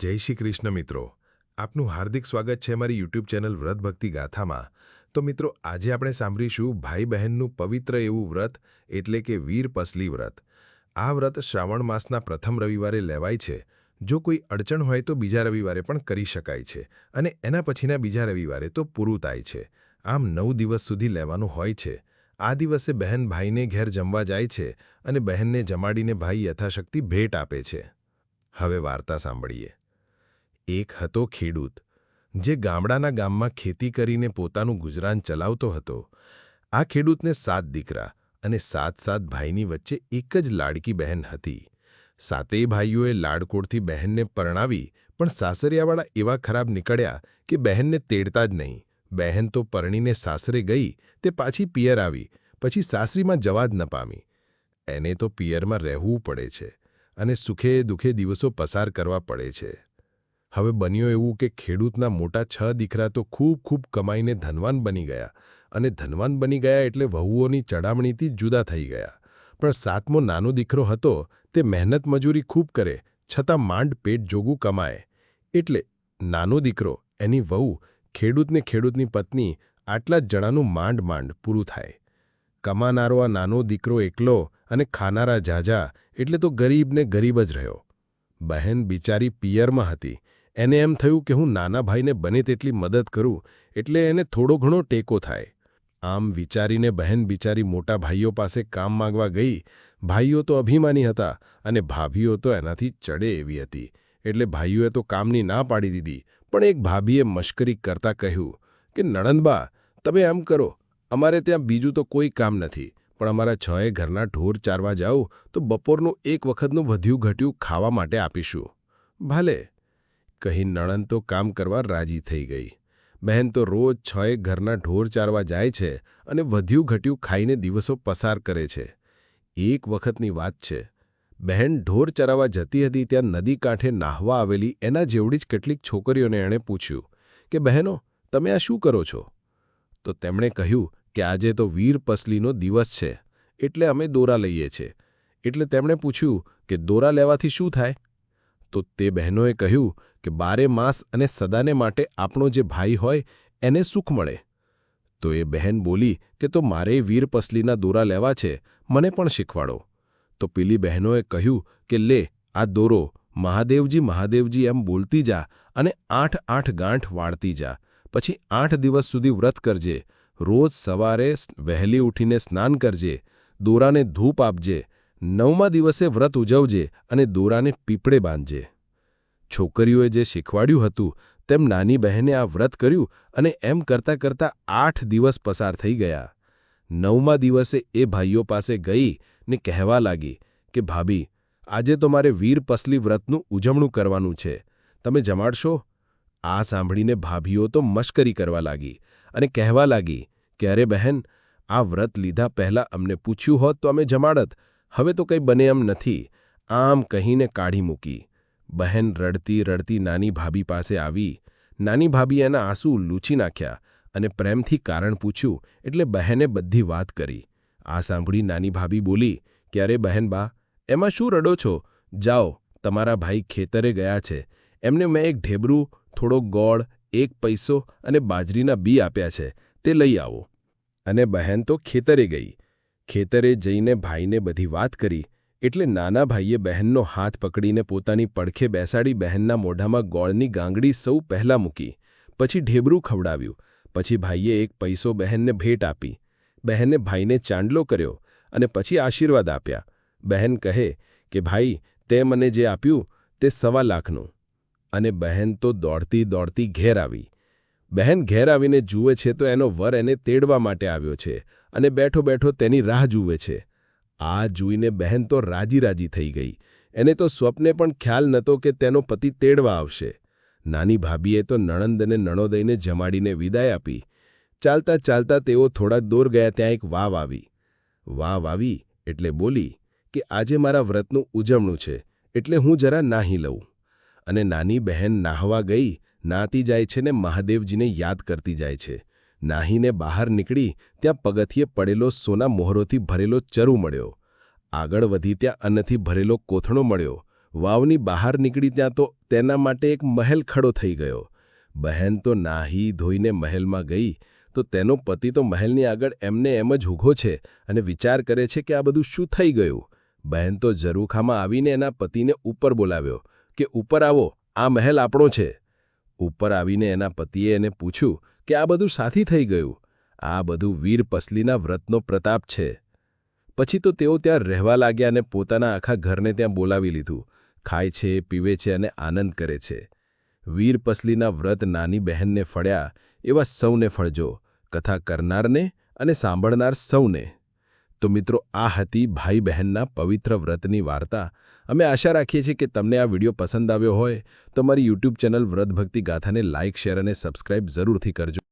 જય શ્રી કૃષ્ણ મિત્રો. આપનું હાર્દિક સ્વાગત છે મારી યુટ્યુબ ચેનલ વ્રત ભક્તિ ગાથામાં. તો મિત્રો, આજે આપણે સાંભળીશું ભાઈ બહેનનું પવિત્ર એવું વ્રત, એટલે કે વીર પસલી વ્રત. આ વ્રત શ્રાવણ માસના પ્રથમ રવિવારે લેવાય છે. જો કોઈ અડચણ હોય તો બીજા રવિવારે પણ કરી શકાય છે. અને એના પછીના બીજા રવિવારે તો પૂરું થાય છે. આમ નવ દિવસ સુધી લેવાનું હોય છે. આ દિવસે બહેન ભાઈને ઘેર જમવા જાય છે અને બહેનને જમાડીને ભાઈ યથાશક્તિ ભેટ આપે છે. હવે વાર્તા સાંભળીએ. એક હતો ખેડૂત, જે ગામડાના ગામમાં ખેતી કરીને પોતાનું ગુજરાન ચલાવતો હતો. આ ખેડૂતને સાત દીકરા અને સાત સાત ભાઈની વચ્ચે એક જ લાડકી બહેન હતી. સાતેય ભાઈઓએ લાડકોડથી બહેનને પરણાવી, પણ સાસરિયાવાળા એવા ખરાબ નીકળ્યા કે બહેનને તેડતા જ નહીં. બહેન તો પરણીને સાસરે ગઈ, તે પાછી પિયર આવી, પછી સાસરીમાં જવા જ ન પામી. એને તો પિયરમાં રહેવું પડે છે અને સુખે દુઃખે દિવસો પસાર કરવા પડે છે. હવે બન્યું એવું કે ખેડૂતના મોટા છ દીકરા તો ખૂબ ખૂબ કમાઈને ધનવાન બની ગયા અને ધનવાન બની ગયા એટલે વહુઓની ચડામણીથી જુદા થઈ ગયા. પણ સાતમો નાનો દીકરો હતો તે મહેનત મજૂરી ખૂબ કરે છતાં માંડ પેટ જોગું કમાય. એટલે નાનો દીકરો, એની વહુ, ખેડૂતને ખેડૂતની પત્ની, આટલા જ જણાનું માંડ માંડ પૂરું થાય. કમાનારો આ નાનો દીકરો એકલો અને ખાનારા ઝાઝા એટલે તો ગરીબને ગરીબ જ રહ્યો. બહેન બિચારી પિયરમાં હતી. એને એમ થયું કે હું નાના ભાઈને બને તેટલી મદદ કરું, એટલે એને થોડો ઘણો ટેકો થાય. આમ વિચારીને બહેન બિચારી મોટા ભાઈઓ પાસે કામ માંગવા ગઈ, ભાઈઓ તો અભિમાની હતા અને ભાભીઓ તો એનાથી ચડે એવી હતી. એટલે ભાઈઓએ તો કામની ના પાડી દીધી, પણ એક ભાભીએ મશ્કરી કરતા કહ્યું કે, નણંદબા, તમે એમ કરો, અમારે ત્યાં બીજું તો કોઈ કામ નથી, પણ અમારા છએ ઘરના ઢોર ચારવા જાઓ, તો બપોરનું એક વખતનું વધ્યું ઘટ્યું ખાવા માટે આપીશું. ભલે કહી નણંદ તો કામ કરવા રાજી થઈ ગઈ. બહેન તો રોજ છએ ઘરના ઢોર ચારવા જાય છે અને વધ્યું ઘટ્યું ખાઈને દિવસો પસાર કરે છે. એક વખતની વાત છે. બહેન ઢોર ચરાવવા જતી હતી ત્યાં નદી કાંઠે નાહવા આવેલી એના જેવડી જ કેટલીક છોકરીઓને એણે પૂછ્યું કે, બહેનો, તમે આ શું કરો છો? તો તેમણે કહ્યું કે, આજે તો વીર પસલીનો દિવસ છે, એટલે અમે દોરા લઈએ છીએ એટલે તેમણે પૂછ્યું કે, દોરા લેવાથી શું થાય? તો તે બહેનોએ કહ્યું કે બારે માસ અને સદાને માટે આપણો જે ભાઈ હોય, એને સુખ મળે. તો એ બહેન બોલી કે તો મારે વીર પસલીના દોરા લેવા છે, મને પણ શીખવાડો. તો પેલી બહેનોએ કહ્યું કે લે, આ દોરો, મહાદેવજી મહાદેવજી એમ બોલતી જા અને આઠ આઠ ગાંઠ વાળતી જા. પછી આઠ દિવસ સુધી વ્રત કરજે, રોજ સવારે વહેલી ઉઠીને સ્નાન કરજે, દોરાને ધૂપ આપજે, નવમા દિવસે વ્રત ઉજવજે અને દોરાને પીપળે બાંધજે. છોકરીઓએ જે શીખવાડ્યું હતું, તેમ નાની બહેને આ વ્રત કર્યું અને એમ કરતાં કરતાં આઠ દિવસ પસાર થઈ ગયા. નવમા દિવસે એ ભાઈઓ પાસે ગઈ ને કહેવા લાગી કે, ભાભી, આજે તો મારે વીર પસલી વ્રતનું ઉજવણું કરવાનું છે. તમે જમાડશો? આ સાંભળીને ભાભીઓ તો મશ્કરી કરવા લાગી અને કહેવા લાગી કે, અરે બહેન, આ વ્રત લીધા પહેલાં અમને પૂછ્યું હોત તો અમે જમાડત. હવે તો કંઈ બને એમ નથી. આમ કહીને કાઢી મૂકી. બહેન રડતી રડતી નાની ભાભી પાસે આવી. નાની ભાભી એના આંસુ લૂછી નાખ્યા અને પ્રેમથી કારણ પૂછ્યું, એટલે બહેને બધી વાત કરી. આ સાંભળી નાની ભાભી બોલી કે અરે બહેનબા એમાં શું રડો છો? જાઓ, તમારા ભાઈ ખેતરે ગયા છે. એમને મેં એક ઢેબરું, થોડો ગોળ, એક પૈસો અને બાજરીના બી આપ્યા છે. તે લઈ આવો. અને બહેન તો ખેતરે ગઈ. ખેતરે જઈને ભાઈને બધી વાત કરી. એટલે નાના ભાઈએ બહેનનો હાથ પકડીને પોતાની પડખે બેસાડી બહેનના મોઢામાં ગોળની ગાંગડી સૌ પહેલાં મૂકી, પછી ઢેબરું ખવડાવ્યું, પછી ભાઈએ એક પૈસો બહેનને ભેટ આપી. બહેને ભાઈને ચાંદલો કર્યો અને પછી આશીર્વાદ આપ્યા. બહેન કહે કે, ભાઈ, તે મને જે આપ્યું તે સવા લાખનું. અને બહેન તો દોડતી દોડતી ઘેર આવી. બહેન ઘેર આવીને જુએ છે તો એનો વર એને તેડવા માટે આવ્યો છે અને બેઠો બેઠો તેની રાહ જુએ છે. આ જોઈને બહેન તો રાજી રાજી થઈ ગઈ. એને તો સ્વપ્ને પણ ખ્યાલ નહોતો કે તેનો પતિ તેડવા આવશે. નાની ભાભીએ તો નણંદને નણોદયને જમાડીને વિદાય આપી. ચાલતા ચાલતા તેઓ થોડા દૂર ગયા ત્યાં એક વાવ આવી. વાવ આવી એટલે બોલી કે આજે મારા વ્રતનું ઉજવણું છે, એટલે હું જરા નાહી લઉં. અને નાની બહેન નાહવા ગઈ, નાતી જાય છે ને મહાદેવજીને યાદ કરતી જાય છે. નાહીને બહાર નીકળી ત્યાં પગથિયે પડેલો સોના મોહરોથી ભરેલો ચરુ મળ્યો. આગળ વધી ત્યાં અન્નથી ભરેલો કોથણો મળ્યો. વાવની બહાર નીકળી ત્યાં તો તેના માટે એક મહેલ ખડો થઈ ગયો. બહેન તો નાહી ધોઈને મહેલમાં ગઈ, તો તેનો પતિ તો મહેલની આગળ એમને એમ જ ઊઘો છે અને વિચાર કરે છે કે આ બધું શું થઈ ગયું. બહેન તો જરૂખામાં આવીને એના પતિને ઉપર બોલાવ્યો, કે ઉપર આવો, આ મહેલ આપણો છે. ઉપર આવીને એના પતિએ એને પૂછ્યું કે આ બધું સાથી થઈ ગયું. આ બધું વીર પસલીના વ્રતનો પ્રતાપ છે. પછી તો તેઓ ત્યાં રહેવા લાગ્યા અને પોતાના આખા ઘરને ત્યાં બોલાવી લીધું. ખાય છે, પીવે છે અને આનંદ કરે છે. વીર પસલીના વ્રત નાની બહેનને ફળ્યા એવા સૌને ફળજો, કથા કરનારને અને સાંભળનાર સૌને. તો મિત્રો, આ હતી ભાઈ બહેનના પવિત્ર વ્રતની વાર્તા. અમે આશા રાખીએ છીએ કે તમને આ વીડિયો પસંદ આવ્યો હોય તો મારી યુટ્યુબ ચેનલ વ્રત ભક્તિ ગાથાને લાઇક શેર અને સબસ્ક્રાઇબ જરૂરથી કરજો.